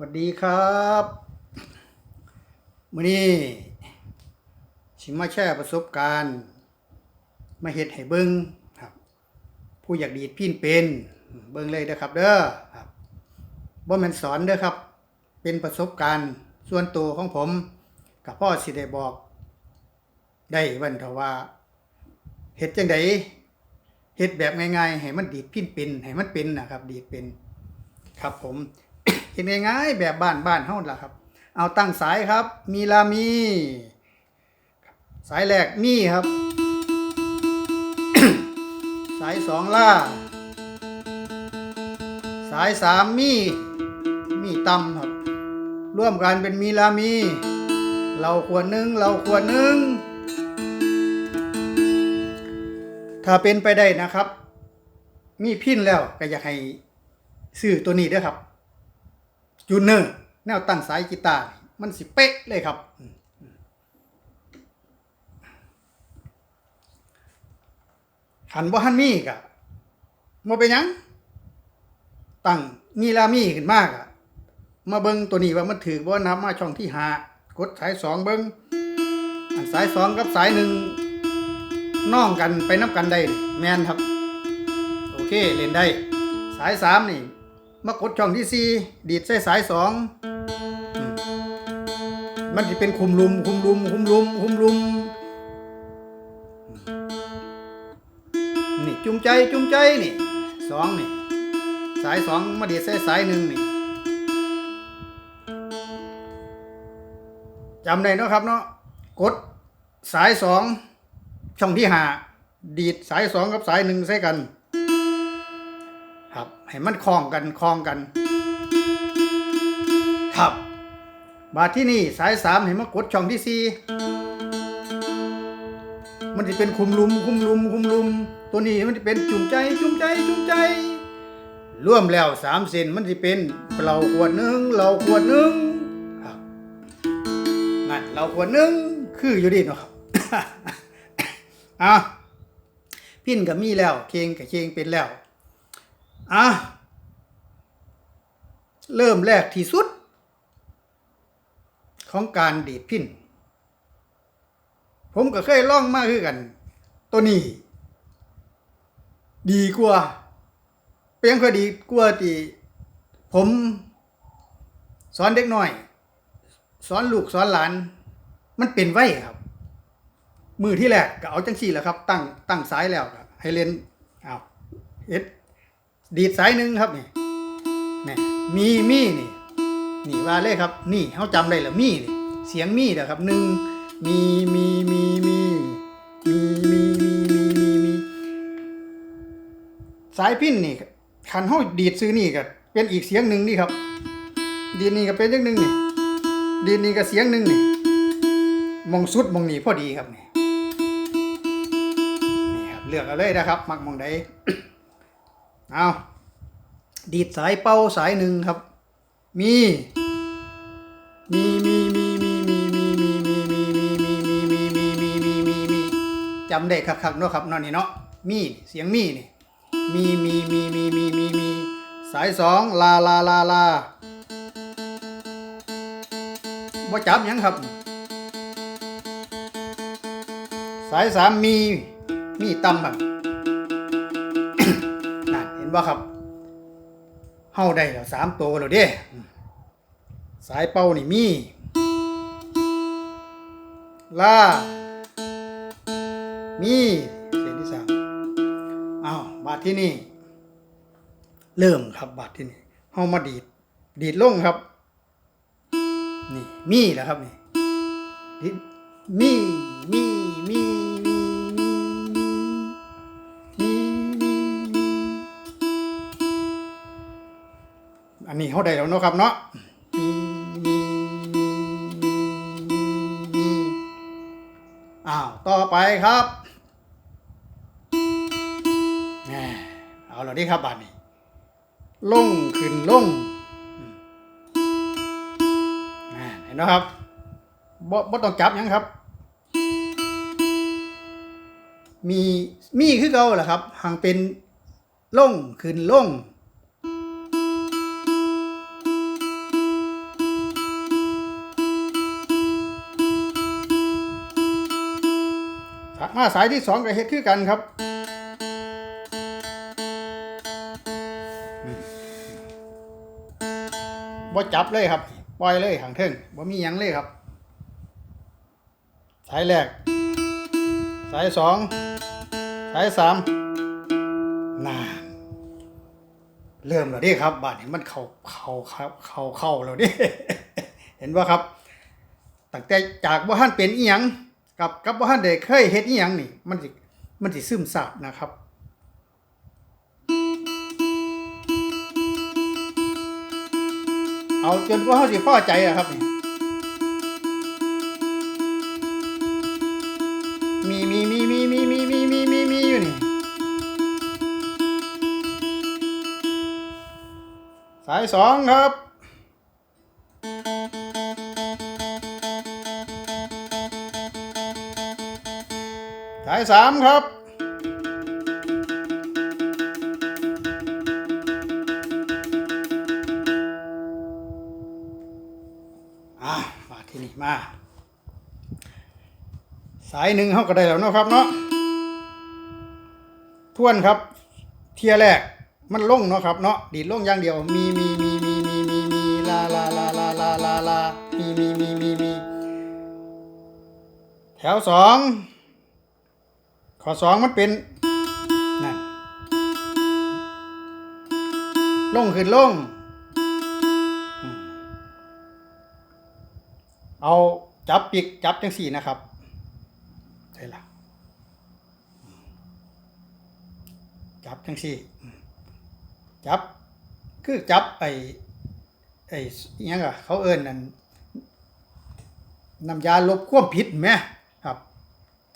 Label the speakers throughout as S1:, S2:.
S1: สวัสดีครับมื้อนี้สิมาแชร์ประสบการณ์ มาเฮ็ดให้เบิ่งครับ ผู้อยากดีดพินเป็นเบิ่งเลยเด้อครับ เด้อครับบ่แม่นสอนเด้อครับ เป็นประสบการณ์ส่วนตัวของผมกับพ่อสิได้บอก ได้วันเถาว่าเฮ็ดจังไดเฮ็ดแบบง่ายๆให้มันดีดพินเป็นให้มันเป็นนะครับ ดีดเป็น ครับผม ห็นง่ายๆแบบบ้านบ้านเฮาล่ะครับ เอาตั้งสายครับ มีลามี สายแรกมีครับ สายสองล่า สายสามมี มีต่ำครับ ร่วมกันเป็นมีลามี เราควรหนึ่งเราควรหนึ่งถ้าเป็นไปได้นะครับ มีพินแล้วก็อยากให้ซื้อตัวนี้ด้อครับ จูเนอร์แนวตั้งสายกีตาร์มันสิเป๊ะเลยครับ หันบ่หันมีกะบ่เป็นยัง ตั้งมีลามีขึ้นมากอะมาเบิงตัวนี้ว่ามันถือบ่านำมาช่องที่หากดสายสองเบิงอันสายสองกับสายหนึ่งน้องกันไปนับกันได้แมนครับ โอเคเล่นได้ สายสามนี่ มากดช่องที่สี่ดีดใส่สายสองมมันจะเป็นคุมลุม คุมลุม คุมลุม คุมลุม นี่จุ่มใจจุ่มใจนี่สองนี่ สายสองมาดีดใส่สายหนึ่งนี่จำได้เนาะครับเนาะกดสายสองช่องที่หาดีดสายสองกับสายหนึ่งใส่กัน ครับ ให้มันคล้องกันคล้องกัน ครับ บาทที่นี่สายสามเห็นมากดช่องที่สี่มันจะเป็นคุมลุมคุมลุมคุมลุม ตัวนี้มันจะเป็นจุ่มใจจุ่มใจจุ่มใจ ร่วมแล้วสามเซนมันจะเป็นเราขวดหนึ่งเราขวดหนึ่งครับนั่นเราขวดหนึ่งคืออยู่ดีเนาะครับอะพินกับมีแล้ว เคงกับเคงเป็นแล้ว อะเริ่มแรกที่สุด ของการดีดพินผมก็เคยล่องมากคือกัน ตัวนี้ ดีกว่าเพียงก็ดีกว่าที่ผมสอนเด็กน้อย สอนลูกสอนหลาน มันเป็นไว้ครับ มือที่แรกก็เอาจังสี่แหละครับ ตั้งตั้งสายแล้วให้เล่นอ้าวเฮ็ด ดีดสายหนึ่งครับนี่นี่มีมีนี่นี่ว่าเลยครับ นี่เขาจำได้แล้วมีนี่เสียงมีนะครับหนึ่งมีมีมีมีมีมีมีมีมีมีสายพินนี่คันเขาดีดซื้อนี่ก็เป็นอีกเสียงหนึ่งนี่ครับ ดีนี่ก็เป็นเสียงหนึ่งนี่ดีนี่ก็เสียงหนึ่งนี่มองสุดมองนี่พอดีครับนี่นี่ครับเลือกเอาเลยนะครับ มักมองใด เอาดีดสายเป้าสายหนึ่งครับมีมี มีมีมีมีมีมีมีมีมีมีมีมีมีมีมีมีมีจำได้คักๆเนาะครับนอนนี่เนาะมีเสียงมีนี่มีมีมีมีมีมีมีสายสองลาลาลาลาบ่จับยังครับ สายสามมีมีต่ำแบบ นั่นเห็นบ่ครับเฮาได้แล้วสามตัวแล้วเด้สายเป่านี่มีลามีเสียงที่สามอ้าวบาทที่นี่ เริ่มครับบาทที่นี่เฮามาดีด ดีดลงครับ นี่ มีแล้วครับนี่ ดีดมีมีมี อันนี้เขาได้แล้วเนาะครับเนาะอ้าว ต่อไปครับแหมเอาแล้วนี่ครับบัดนี้ลงขึ้นลงอืมเห็นนะครับบ่บ่ต้องจับยังครับ มีมีคือเก่าแหละครับห่างเป็นลงขึ้นลง มาสายที่สองก็เฮ็ดคือกันครับ บ่จับเลยครับ ปล่อยเลยหางเทิงบ่มีหยังเลยครับ สายแรก สายสอง สายสามนานเริ่มแล้วดิครับ บาดนี้มันเข้าเข้าเข้าเข้าเข้าแล้วดิ เห็นว่าครับตั้งแต่จากบ่ทันเป็นอีหยัง กับกับบ่ทันได้เคยเฮ็ดอีหยังนี่ มันสิมันสิซึมซาบนะครับเอาจนกว่าเฮาสิพอใจอะครับนี่มีมีมีมีมีมีมีมีมีมีอยู่นี่ สายสองครับ สายสามครับอะมาที่นี่มา สายหนึ่งเขาก็ได้แล้วเนาะครับเนาะทวนครับ เทียแรกมันลงเนาะครับเนาะดีดลงอย่างเดียว มีมีมีมีมีมีมีลาลาลาลาลาลาลามีมีมีมีมีแถวสอง ข้อสองมันเป็นนั่นลงขึ้นลงอืมเอาจับปีกจับจังสี่นะครับใช่ละจับจังสี่ จับ คือจับไอ้ไอ้ยังอะเขาเอิ้นนั่นน้ำยาลบความผิดแหมครับ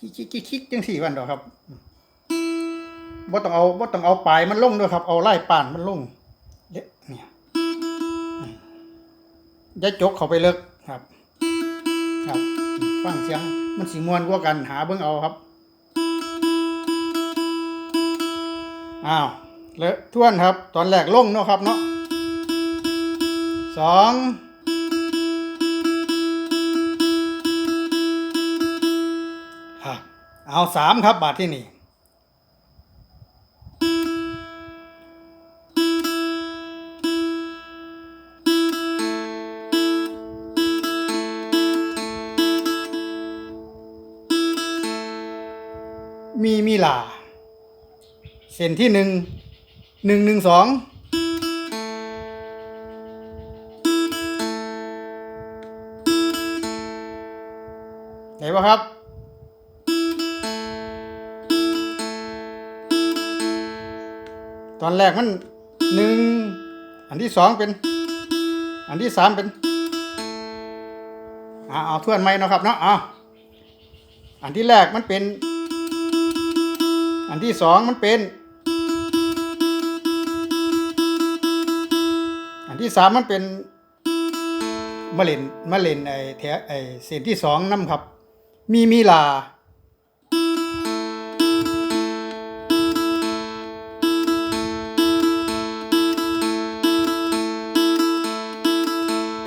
S1: คิกคิกคิกจังสี่วันดอกครับบ่ต้องเอาบ่ต้องเอาปลายมันลงด้วยครับ เอาไล่ป่านมันลงเละเนี่ยอืมอย่าจกเข้าไปเลิกครับ ครับฟังเสียงมันสิม่วนกว่ากันหาเบิ่งเอาครับอ้าวเลอะท่วนครับ ตอนแรกลงเนาะครับเนาะสอง เอาสามครับบาทที่นี่มีมีลา เส้นที่หนึ่งหนึ่งหนึ่งสองไหนวะครับ ตอนแรกมันหนึ่งอันที่สองเป็น อันที่สามเป็นอ่าเอาทวนไหมเนาะครับเนาะเอาอันที่แรกมันเป็น อันที่สองมันเป็น อันที่สามมันเป็นมะเร็นมะเร็นไอแถไอเส้นที่สองน้ำครับ มีมีลา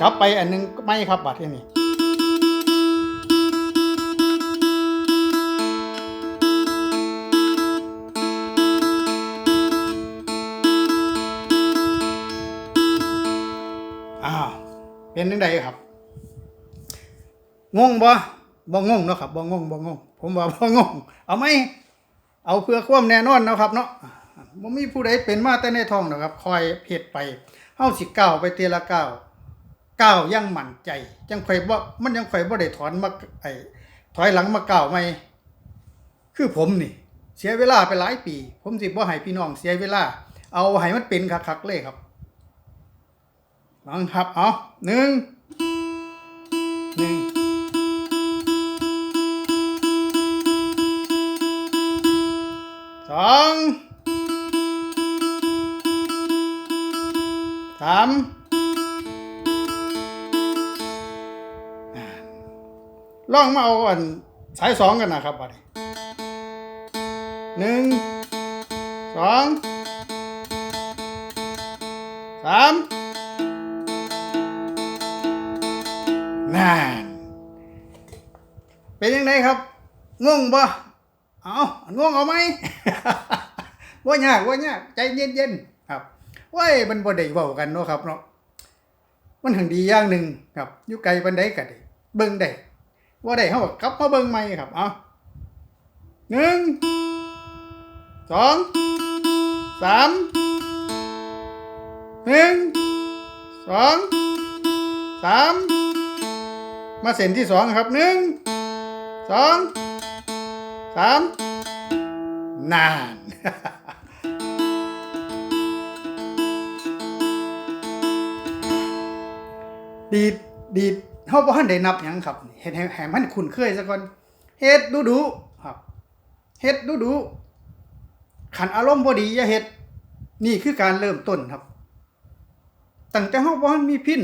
S1: กลับไปอันหนึงไม่ครับบัตรที่นี่อ้าวเป็นยังไงครับ งงบ่บ่งงเนาะครับบ่งงบ่งง ผมว่าบ่งง เอาไหมเอาเพื่อความแน่นอนนะครับ เนาะบ่มีผู้ใดเป็นมาแต่ในท้องนะครับ คอยเฮ็ดไปเฮาสิก้าวไปเทีละก้าว ก้าวยังมั่นใจจังค่อยบ่มันยังค่อยบ่ได้ถอนมาไอ้ถอยหลังมาก้าวใหม่คือผมนี่ เสียเวลาไปหลายปี ผมสิบ่ให้พี่น้องเสียเวลา เอาให้มันเป็นคักๆเลยครับลองครับเอาหนึ่งหนึ่งสองสาม ลองมาเอาอันสายสองกันนะครับบัดนี้หนึ่งสองสามนั่นเป็นยังไงครับงงบ่เอาง่วงเอาไหมว่ายากว่ายากใจเย็นๆครับว้ยมันบ่ได้เว้ากันเนาะครับเนาะมันหังดีอย่างหนึ่งครับอยู่ไกลปานใดก็ได้เบิ่งได้ ว่าได้เฮาก็กลับมาเบิ่งใหม่ครับเอาหนึ่งสองสามหนึ่งสองสามมาเส้นที่สองครับหนึ่งสองสามนานดีดดีด เฮาบ่ทันได้นับหยังครับเฮ็ดให้ให้มันคุ้นเคยซะก่อนเฮ็ดดูดูครับเฮ็ดดูดูๆคันอารมณ์บ่ดีอย่าเฮ็ดนี่คือการเริ่มต้นครับตั้งแต่เฮาบ่ทันมีพิน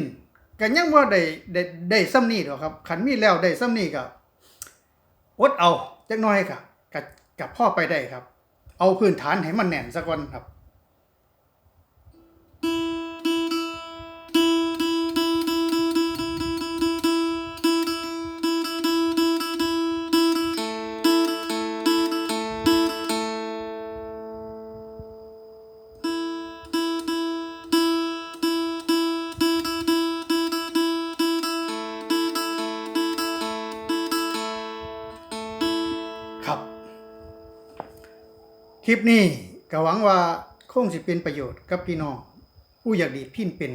S1: ก็ยังบ่ได้ได้ได้ซ้ำนี้ดอกครับคันมีแล้วได้ซ้ำนี้ก็อดเอาจักหน่อยก็ก็ก็พอไปได้ครับ เอาพื้นฐานให้มันแน่นซะก่อนครับ คลิปนี้ก็หวังว่าคงสิเป็นประโยชน์กับพี่น้องผู้อยากดีดพินเป็น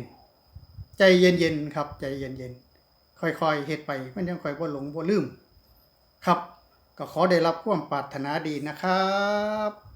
S1: ใจเย็นๆครับ ใจเย็นๆค่อยๆเฮ็ดไปมันยังค่อยบ่หลงบ่ลืม ครับ ก็ขอได้รับความปรารถนาดีนะครับ